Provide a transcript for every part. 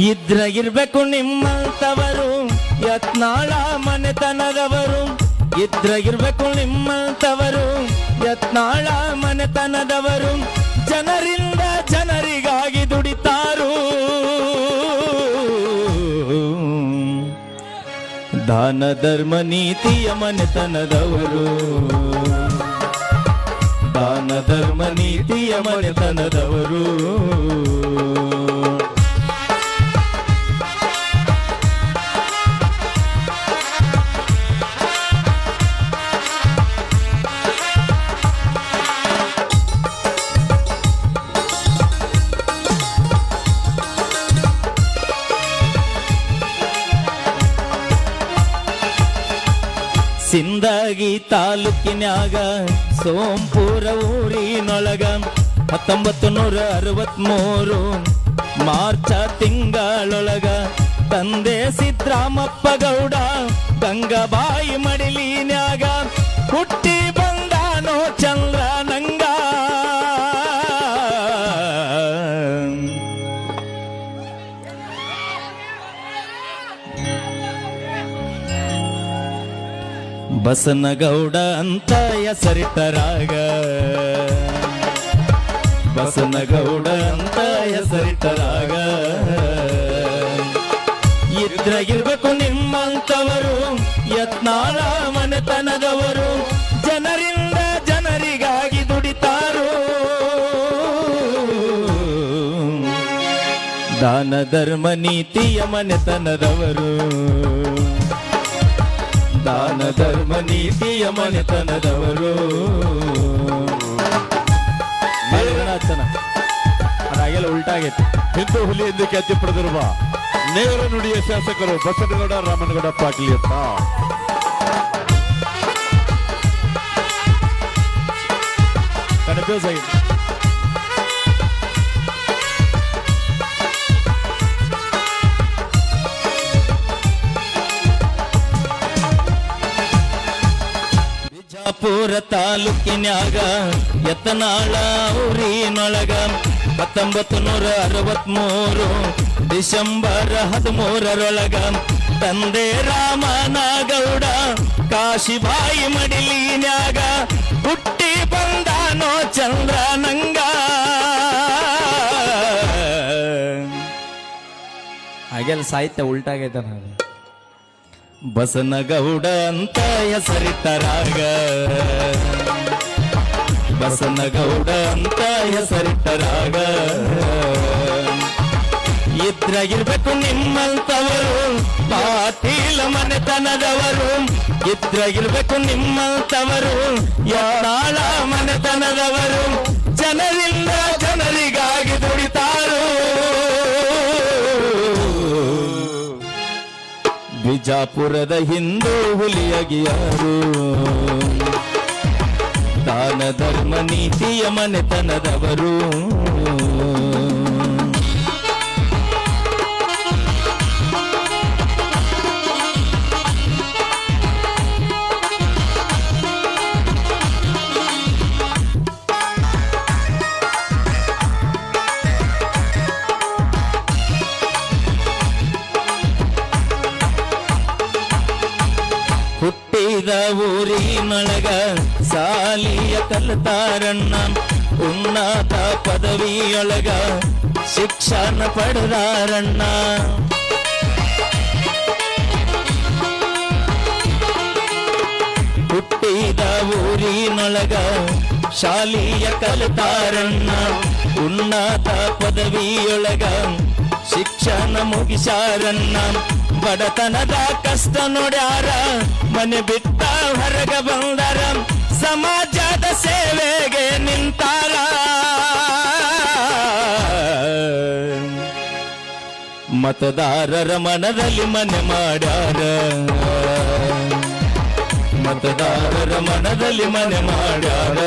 ಇದ್ರ ಇರ್ಬೇಕು ನಿಮ್ಮಂತವರು. ಯತ್ನಾಳ ಮನೆತನದವರು. ಇದ್ರ ಇರ್ಬೇಕು ನಿಮ್ಮಂತವರು. ಯತ್ನಾಳ ಮನೆತನದವರು. ಜನರಿಂದ ಜನರಿಗಾಗಿ ದುಡಿತಾರು. ದಾನ ಧರ್ಮ ನೀತಿಯ ಮನೆತನದವರು. ದಾನ ಧರ್ಮ ನೀತಿಯ ಮನೆತನದವರು. ಸಿಂದಗಿ ತಾಲೂಕಿನ್ಯಾಗ ಸೋಂಪುರ ಊರಿನೊಳಗ ಹತ್ತೊಂಬತ್ತು ನೂರ ಅರವತ್ಮೂರು ಮಾರ್ಚ ತಿಂಗಳೊಳಗ ತಂದೆ ಸಿದ್ರಾಮಪ್ಪ ಗೌಡ ಗಂಗಬಾಯಿ ಮಡಿಲಿನ್ಯಾಗ ಹುಟ್ಟಿ ಬಸನಗೌಡ ಅಂತ ಹೆಸರಿಟ್ಟರಾಗ ಬಸನಗೌಡ ಅಂತ ಹೆಸರಿಟ್ಟರಾಗ ಇರ್ಬೇಕು ನಿಮ್ಮಂತವರು ಯತ್ನಾಳ ಮನೆತನದವರು ಜನರಿಂದ ಜನರಿಗಾಗಿ ದುಡಿತಾರು. ದಾನ ಧರ್ಮ ನೀತಿಯ ಮನೆತನದವರು. ದಾನ ಧರ್ಮ ನೀತಿಯ ಮನೆತನದವರು. ಅದಾಗೆಲ್ಲ ಉಲ್ಟಾಗೈತೆ. ಹಿಂದೂ ಹುಲಿ ಎಂದು ಖ್ಯಾತಿ ಪಡೆದಿರುವ ನೇರ ನುಡಿಯ ಶಾಸಕರು ಬಸನಗೌಡ, ರಾಮನಗೌಡ ಪಾಟೀಲ್ ಅಂತ. ಕನ್ಫ್ಯೂಸ್ ಬಿಜಾಪುರ ತಾಲೂಕಿನ್ಯಾಗ ಯತ್ನಾಳ ಊರಿನೊಳಗ ಹತ್ತೊಂಬತ್ತು ನೂರ ಅರವತ್ಮೂರು ಡಿಸೆಂಬರ್ ಹದಿಮೂರರೊಳಗ ತಂದೆ ರಾಮನಗೌಡ ಕಾಶಿಬಾಯಿ ಮಡಿಲಿನ್ಯಾಗ ಹುಟ್ಟಿ ಬಂದಾನೋ ಚಂದ್ರ ನಂಗ ಹಾಗೆಲ್ಲ ಸಾಹಿತ್ಯ ಉಲ್ಟಾಗೈತೆ ನಾನು. ಬಸನಗೌಡ ಅಂತ ಹೆಸರಿಟ್ಟರಾಗ ಬಸನಗೌಡ ಅಂತ ಹೆಸರಿಟ್ಟರಾಗ ಇದ್ರಾಗಿರ್ಬೇಕು ನಿಮ್ಮಂತವರು, ಪಾಟೀಲ ಮನೆತನದವರು. ಇದ್ರಾಗಿರ್ಬೇಕು ನಿಮ್ಮಂತವರು ಯಾಳ ಮನೆತನದವರು. ಜನರಿಂದ ಜನರಿಗಾಗಿ ಬಿಜಾಪುರದ ಹಿಂದೂ ಹುಲಿಯಾಗಿಯಾರು. ದಾನ ಧರ್ಮ ನೀತಿಯ ಮನೆತನದವರು. ಹುಟ್ಟಿದ ಊರಿನೊಳಗ ಸಾಲಿಯ ಕಲಿತಾರಣ್ಣ ಉನ್ನತ ಪದವಿಯೊಳಗ ಶಿಕ್ಷಣ ಪಡೆದಾರಣ್ಣ ಹುಟ್ಟಿದ ಊರಿನೊಳಗ ಶಾಲೆಯ ಕಲಿತಾರಣ್ಣ ಉನ್ನತ ಪದವಿಯೊಳಗ ಶಿಕ್ಷಣ ಮುಗಿಸಾರನ್ನ ಬಡತನದ ಕಷ್ಟ ನೋಡ್ಯಾರ. ಮನೆ ಬಿಟ್ಟ ಹೊರಗ ಬಂದಾರ. ಸಮಾಜದ ಸೇವೆಗೆ ನಿಂತಾರ. ಮತದಾರರ ಮನದಲ್ಲಿ ಮನೆ ಮಾಡ್ಯಾರ. ಮತದಾರರ ಮನದಲ್ಲಿ ಮನೆ ಮಾಡ್ಯಾರ.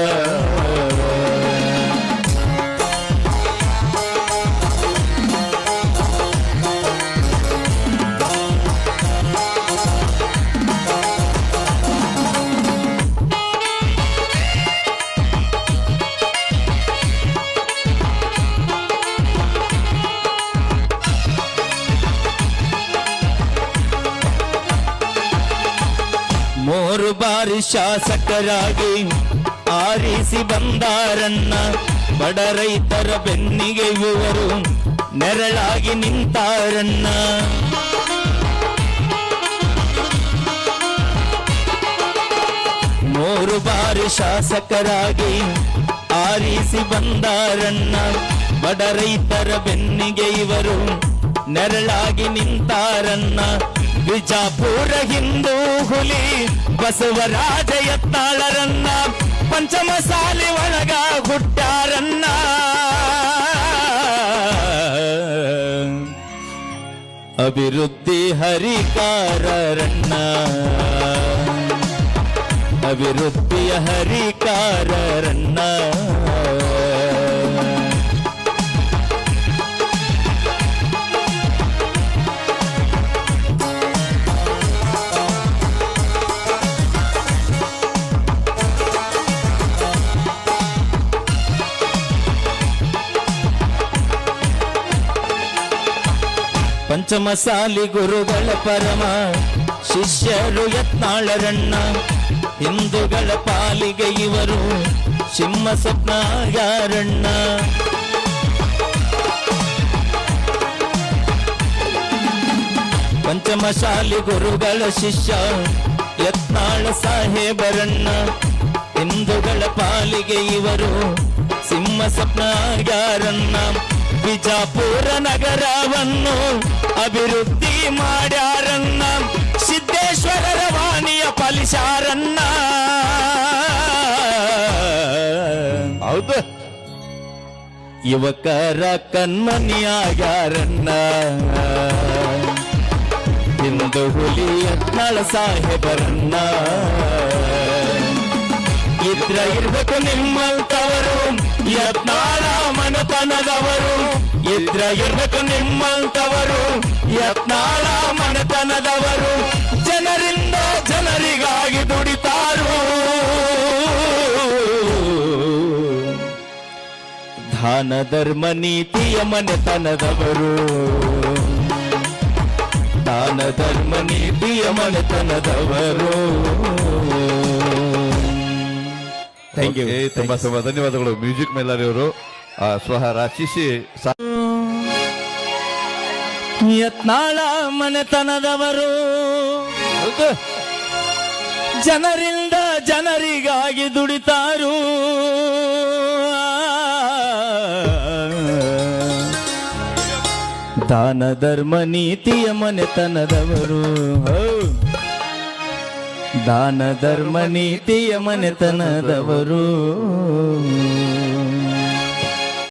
ಶಾಸಕರಾಗಿ ಆರಿಸಿ ಬಂದಾರನ್ನ ಬಡ ರೈತರ ಬೆನ್ನಿಗೆ ಇವರು ನೆರಳಾಗಿ ನಿಂತಾರನ್ನ. ಮೂರು ಬಾರಿ ಶಾಸಕರಾಗಿ ಆರಿಸಿ ಬಂದಾರಣ್ಣ ಬಡ ರೈತರ ಬೆನ್ನಿಗೆ ಇವರು ನೆರಳಾಗಿ ನಿಂತಾರನ್ನ. ಬಿಜಾಪುರ ಹಿಂದೂ ಹುಲಿ ಬಸವರಾಜ ಯತ್ನಾಳರನ್ನ ಪಂಚಮಸಾಲಿ ಒಳಗ ಹುಟ್ಟಾರನ್ನ ಅಭಿವೃದ್ಧಿ ಹರಿಕಾರರನ್ನ. ಅಭಿವೃದ್ಧಿಯ ಹರಿಕಾರರನ್ನ. ಪಂಚಮಸಾಲಿ ಗುರುಗಳ ಪರಮ, ಶಿಷ್ಯರು ಯತ್ನಾಳರಣ್ಣ ಹಿಂದೂಗಳ ಪಾಲಿಗೆ ಇವರು ಸಿಂಹ ಸ್ವಪ್ನ ಯಾರಣ್ಣ ಪಂಚಮಶಾಲಿ ಗುರುಗಳ ಶಿಷ್ಯ ಯತ್ನಾಳ ಸಾಹೇಬರಣ್ಣ ಹಿಂದೂಗಳ ಪಾಲಿಗೆ ಇವರು ಸಿಂಹ ಸ್ವಪ್ನ ಯಾರನ್ನ ಬಿಜಾಪುರ ನಗರವನ್ನು ಅಭಿವೃದ್ಧಿ ಮಾಡ್ಯಾರನ್ನ ಸಿದ್ದೇಶ್ವರರ ವಾಣಿಯ ಪಾಲಿಸಾರನ್ನ ಹೌದು. ಯುವಕರ ಕಣ್ಮನಿಯಾಗ್ಯಾರನ್ನ ಇಂದು ಹುಲಿ ಯತ್ನಾಳ ಸಾಹೇಬರನ್ನ. ಇದ್ರ ಇರ್ಬೇಕು ನಿಮ್ಮಂತವರು. ಯತ್ನಾಳ ಮನತನದವರು ಇದ್ರ ಇರ್ಬೇಕು ನಿಮ್ಮಂತವರು. ಯತ್ನಾಳ ಮನತನದವರು, ಜನರಿಂದ ಜನರಿಗಾಗಿ ದುಡಿತಾರು. ದಾನ ಧರ್ಮ ನೀತಿಯ ಮನೆತನದವರು. ದಾನ ಧರ್ಮ ನೀತಿಯ ಮನೆತನದವರು. ಥ್ಯಾಂಕ್ ಯು ತುಂಬಾ ತುಂಬಾ ಧನ್ಯವಾದಗಳು. ಮ್ಯೂಸಿಕ್ ಮೇಲಾರಿ ಅವರು. ಆ, ಸ್ವಹ ರಚಿಸಿ ಸಾ- ಯತ್ನಾಳ ಮನೆತನದವರು. ಜನರಿಂದ ಜನರಿಗಾಗಿ ದುಡಿತಾರು. ದಾನ ಧರ್ಮ ನೀತಿಯ ಮನೆತನದವರು. ಹೌ. ದಾನ ಧರ್ಮ ನೀತಿಯ ಮನೆತನದವರು.